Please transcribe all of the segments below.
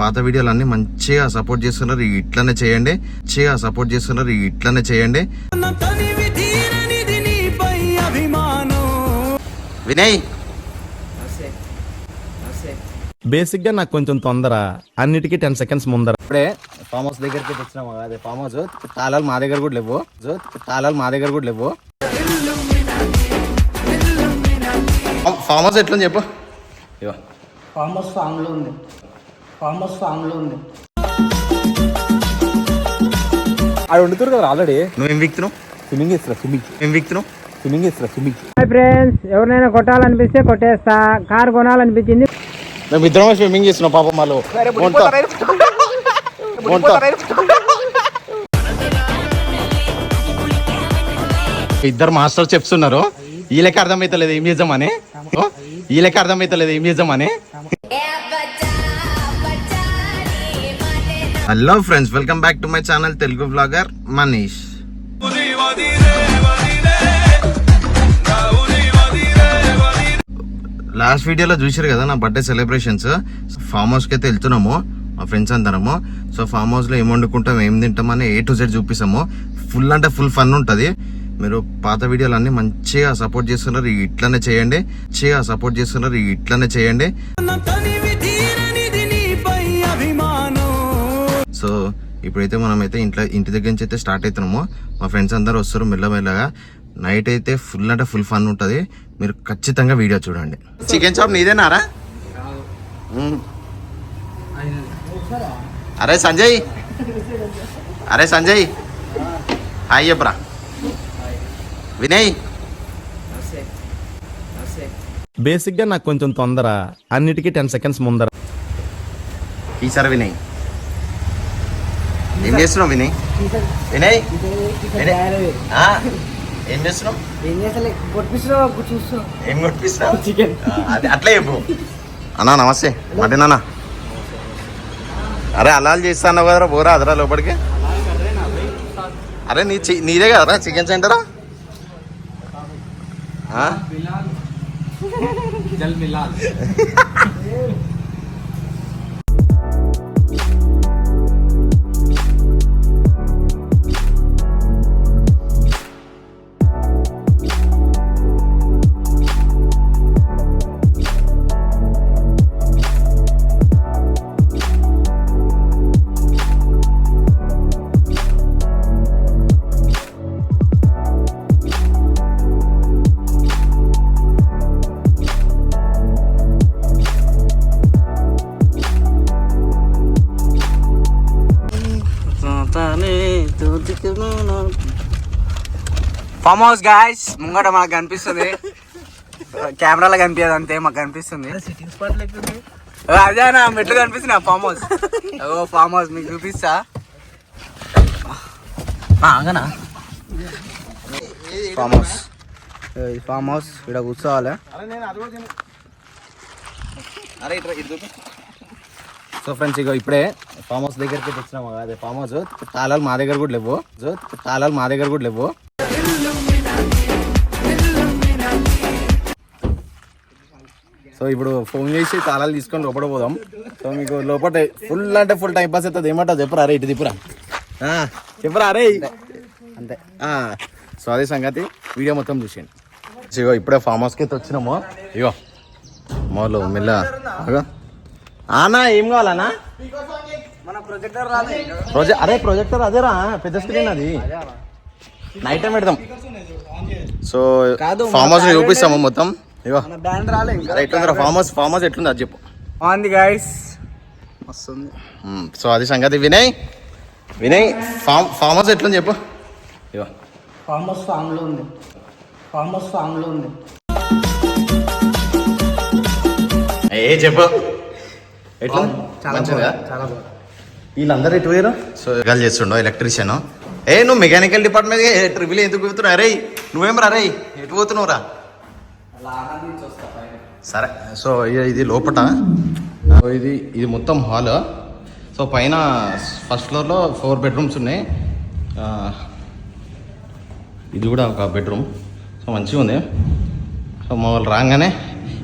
పాత వీడియోలు అన్ని మంచిగా సపోర్ట్ చేస్తున్నారు. ఇట్లనే చేయండి. మంచిగా సపోర్ట్ చేస్తున్నారు. ఇట్లనే చేయండి. వినయ్. బేసిక్గా నాకు కొంచెం తొందర. అన్నిటికీ టెన్ సెకండ్స్ ముందర. ఇప్పుడే ఫామ్ హౌస్ దగ్గరికి వచ్చినాము అదే ఫామ్ హౌస్. తాళాలు మా దగ్గర కూడా లేవు. తాళాలు మా దగ్గర కూడా లేవు. ఫామ్ హౌస్ ఎట్లని చెప్పు. ఫామ్ హౌస్ ఫామ్లో ఉంది. ఫామ్ హౌస్లో ఉంది. అది వండుతారు కదా ఆల్రెడీ. నువ్వేం విక్తున్నావు? స్విమ్మింగ్ ఇస్తున్నా స్విమ్మింగ్. ఏం విక్తున్నావు? స్విమ్మింగ్ ఇస్తున్నా స్విమ్మింగ్. హాయ్ ఫ్రెండ్స్ ఎవరినైనా కొట్టాలనిపిస్తే కొట్టేస్తా. కార్ కొనాలనిపించింది. మేము ఇద్దరం స్విమ్మింగ్ చేస్తున్నాం పాపం వాళ్ళు. ఇద్దరు మాస్టర్ చెప్తున్నారు. వీళ్ళకి అర్థమైతలేదు ఏం చేద్దామని? ఓ, వీళ్ళకి అర్థమైతలేదు ఏం చేద్దామని? Hello friends welcome back to my channel Telugu blogger Manish last వీడియోలో చూసారు కదా నా బర్త్డే సెలబ్రేషన్స్ ఫామ్ హౌస్కి అయితే వెళ్తున్నాము మా ఫ్రెండ్స్ అందరము. సో ఫామ్ హౌస్లో ఏం వండుకుంటాం ఏం తింటామని ఏ టు జెడ్ చూపిస్తాము. ఫుల్ అంటే ఫుల్ ఫన్ ఉంటుంది. మీరు పాత వీడియోలు అన్ని మంచిగా సపోర్ట్ చేస్తున్నారు ఇట్లనే చేయండి. మంచిగా సపోర్ట్ చేస్తున్నారు ఇట్లనే చేయండి. సో ఇప్పుడైతే మనమైతే ఇంట్లో ఇంటి దగ్గర నుంచి అయితే స్టార్ట్ అవుతున్నాము. మా ఫ్రెండ్స్ అందరూ వస్తారు మెల్లమెల్లగా. నైట్ అయితే ఫుల్ అంటే ఫుల్ ఫన్ ఉంటుంది. మీరు ఖచ్చితంగా వీడియో చూడండి. చికెన్ షాప్ నీదేనారా. అరే సంజయ్. అరే సంజయ్. హాయ్ చెప్పరా. వినయ్. బేసిక్గా నాకు కొంచెం తొందర. అన్నిటికీ టెన్ సెకండ్స్ ముందర. ఈసారి వినయ్. ఏం చేస్తున్నావు వినయ్? వినయ్? ఏం చేస్తున్నావు? ఏం కొట్టిస్తున్నావు అది అట్లే చెప్పు. అన్నా నమస్తే. మటన్ అన్న. అరే అలాల్ చేస్తాను కదరా పోరా అదరా లోపలికి. అరే నీ నీదే కదరా చికెన్ సెంటరా ఆ? ఫామ్ హౌస్ గాయస్ ముంగట మాకు కనిపిస్తుంది. కెమెరాలో కనిపించదు అంతే మాకు కనిపిస్తుంది. అదే నా మెట్లు కనిపిస్తుంది ఫామ్ హౌస్. ఓ ఫామ్ హౌస్ మీకు చూపిస్తా. ఆగనా? Farm house. ఇది ఫామ్ హౌస్ ఇక్కడ కూర్చోవాలి. అరే ఇట్రా ఇటు చూపి. సో ఫ్రెండ్స్ ఇగో ఇప్పుడే ఫామ్ హౌస్ దగ్గరికి వచ్చినాము అదే ఫామ్ హౌస్. తాళాలు మా దగ్గర కూడా లేవు. తాళాలు మా దగ్గర కూడా లేవు. సో ఇప్పుడు ఫోన్ చేసి తాళాలు తీసుకొని లోపల పోదాం. సో మీకు లోపల ఫుల్ అంటే ఫుల్ టైం పాస్ అవుతుంది. ఏమంటావు? చెప్పురా అరే ఇటు తిప్పురా. చెప్పురా అరే అంతే. సో అదే సంగతి. వీడియో మొత్తం చూసేయండి. ఇగో ఇప్పుడే ఫామ్ హౌస్కి అయితే వచ్చినాము. ఇగో మాలో మెల్ల అగో. ఆనా ఏం కావాలన్నా మన ప్రొజెక్టర్ రాలే. ప్రొజెక్ట్ అరే ప్రొజెక్టర్ అదేరా పెద్ద స్క్రీన్ అది. నైట్ టైం పెడదాం. సో ఫామ్ హౌస్ చూపిస్తాము మొత్తం. ఇగో. ఎట్లుందిరా ఫామ్ హౌస్ ఫామ్ హౌస్ ఎట్లుంది అది చెప్పు. బాగుంది గాయస్ వస్తుంది. సో అది సంగతి Vinay. Vinay farm farm house ఎట్లుంది చెప్పు. ఇగో. ఫామ్ హౌస్ ఫామ్లో ఉంది. ఫామ్ హౌస్ ఫామ్లో ఉంది. ఏ చెప్పు. ఎట్లా? చాలా మంచిగా? వీళ్ళందరూ ఎటు పోయారు సో ఎగాలు చేస్తుండో ఎలక్ట్రీషియన్? ఏ నువ్వు మెకానికల్ డిపార్ట్మెంట్ ట్రిపుల్ ఎందుకు పోతున్నావు అరే నువ్వేం రా రే ఎటు పోతున్నావు రా సరే సో ఇది లోపట. సో ఇది ఇది మొత్తం హాల్. సో పైన ఫస్ట్ ఫ్లోర్లో ఫోర్ బెడ్రూమ్స్ ఉన్నాయి. ఆ, ఇది కూడా ఒక బెడ్రూమ్. సో మంచిగా ఉంది. సో మా వాళ్ళు రాగానే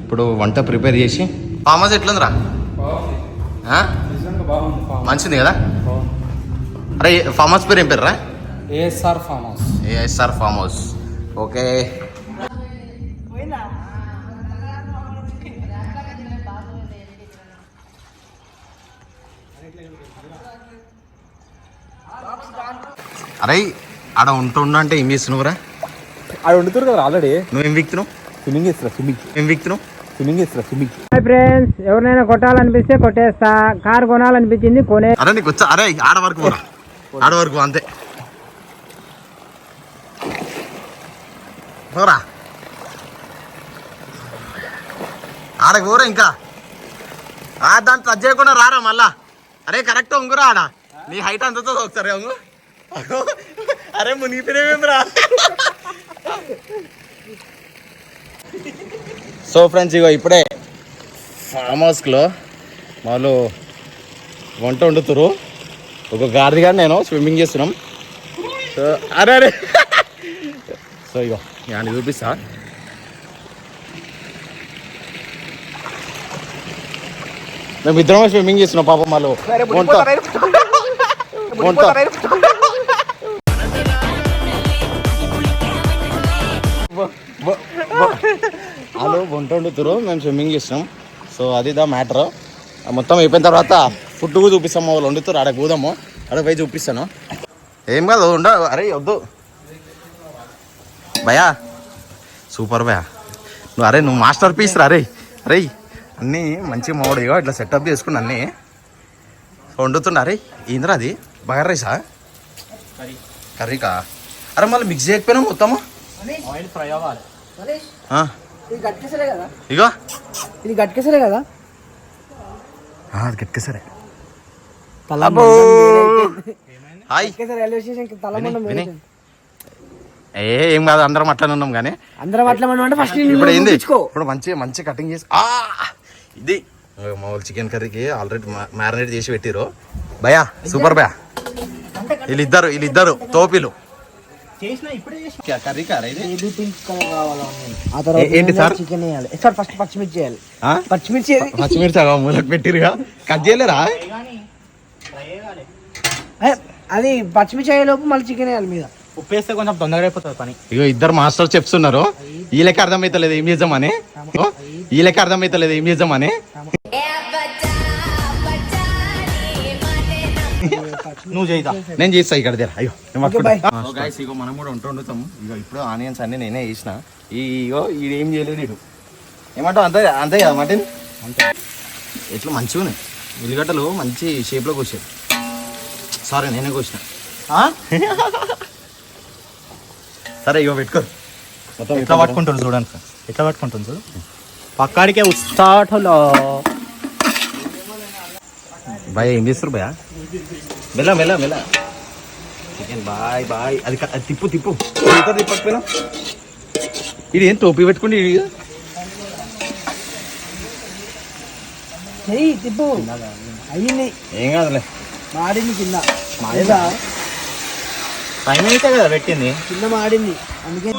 ఇప్పుడు వంట ప్రిపేర్ చేసి ఫామ్ హౌస్ ఎట్లుందిరా? మంచిది కదా? అరే ఫామ్ హౌస్ పేరు ఏం పేరు రా ASR farm house. ASR farm house. Okay. అరే ఆడ ఉంటుండ అంటే ఏం చేస్తున్నావురా? అది వండుతారు కదా ఆల్రెడీ. నువ్వేం విక్తున్నావు? స్విమ్మింగ్ చేస్తున్నా స్విమ్మింగ్. ఏం విక్తున్నావు? స్విమ్మింగ్ స్విమ్మింగ్ హాయ్ ఫ్రెండ్స్ ఎవరినైనా కొట్టాలనిపిస్తే కొట్టేస్తా. కారు కొనాలనిపించింది కొనే అరే నీకు వచ్చా? అరే ఆడ వరకు పోరా. ఆడ వరకు అంతే. పోరా. ఆడకు పోరా ఇంకా. ఆ దాన్ని టచ్ చేయకుండా రారా మళ్ళా. అరే కరెక్ట్ ఉంగురా ఆడ. నీ హైట్ అంతతో ఒకసారి ఉంగు. అరే మునిగిపోయినేమేమ్రా సో ఫ్రెండ్స్ ఇగో ఇప్పుడే ఫామ్ హౌస్లో వాళ్ళు వంట వండుతురు ఒక గాడిద గారు నేను స్విమ్మింగ్ చేస్తున్నాం. సో అరే అరే. సో ఇగో నేను చూపిస్తా. మేము ఇద్దరం స్విమ్మింగ్ చేస్తున్నాం పాపం వాళ్ళు వంట. వంట. వాళ్ళు వంట వండుతురు మేము స్విమ్మింగ్ చేస్తున్నాం సో అది దా మ్యాటర్ మొత్తం అయిపోయిన తర్వాత ఫుడ్ కూడా చూపిస్తాం వాళ్ళు. వండుతారు. ఆడ కూదాము ఆడ పోయి చూపిస్తాను. ఏం కాదు ఉండ. అరే వద్దు. భయా సూపర్ భయా నువ్వు అరే నువ్వు మాస్టర్ పీస్ రా అరే. అరే అన్నీ మంచి మోడీగా ఇట్లా సెటప్ చేసుకుని అన్నీ. వండుతున్నా అరే ఏందిరా అది? బగర్ రైసా? కర్రీకా? అరే మళ్ళీ మిక్స్ చేయకపోయినా మొత్తము? ఆయిల్ ఫ్రై అవ్వాలి. ఆ, ఇది గట్కేసరే కదా? ఇగో. ఇది గట్కేసరే కదా? అది హాయ్. గట్కేసర రైల్వే స్టేషన్ తలమండ. ఏ ఏం కాదు అందరం అట్లనే ఉన్నాం కానీ. అందరం అట్లా అంటే ఫస్ట్ ఇప్పుడు ఏంది? ఇప్పుడు మంచి మంచి కటింగ్ చేసి ఆ ఇది. మా వాళ్ళు చికెన్ కర్రీకి ఆల్రెడీ మ్యారినేట్ చేసి పెట్టిరు భయా సూపర్ భయా వీళ్ళిద్దరు వీళ్ళిద్దరు తోపిలు. కర్రీ కారా ఇది? బేబీ పింక్ కలర్ కావాలా ఆ తర్వాత ఏ- ఏంటి సార్? చికెన్ వేయాలి. సార్ ఫస్ట్ పచ్చిమిర్చి చేయాలి ఆ? పచ్చిమిర్చి? పచ్చిమిర్చి మూలకు పెట్టిరుగా? కట్ చేయలేరా? ఏ, అది పచ్చిమిర్చి అయ్యే లోపు మళ్ళీ చికెన్ వేయాలి మీద. ఉప్పు వేస్తే కొంచెం తొందరగా అయిపోతుంది పని. ఇగో ఇద్దరు మాస్టర్ చెప్తున్నారు. ఈ లెక్క అర్థమైతలేదు ఏం చేద్దామని? లెక్క అర్థమైతలేదు ఏం చేద్దామని? నువ్వు చేయిదా నేను చేస్తా ఇక్కడ దగ్గర అయ్యో guys, ఇగో మనం కూడా వంట వండుతాం ఇగో ఇప్పుడు ఆనియన్స్ అన్ని నేనే వేసిన ఈ ఇగో ఇది ఏం చేయలేదు ఇడు ఏమంటావు? అంతే అంతే కదా మటన్? ఎట్లా మంచిగా ఉన్నాయి? ఉల్లిగడ్డలు మంచి షేప్లో కోసారు సారీ నేనే కోసిన. సరే ఇగో పెట్టుకో. మొత్తం ఎట్లా పట్టుకుంటుంది చూడండి సార్ ఎట్లా పట్టుకుంటుంది చూడు. పక్కాడికే ఉస్తాటలో. బాయ్ ఏం చేస్తారు భయ మెల్ల మెల్ల మెల్ల. చికెన్ బాయ్ బాయ్ అది అది తిప్పు తిప్పు. ఇతర తిప్పకపోయినా ఇది ఏం టోపీ పెట్టుకుంటే ఇది? చెయ్యి తిప్పు. అయ్యింది. ఏం కాదులే. మాడింది కింద. మాదేదా? టైం అయితే కదా పెట్టింది. కింద మాడింది. అందుకే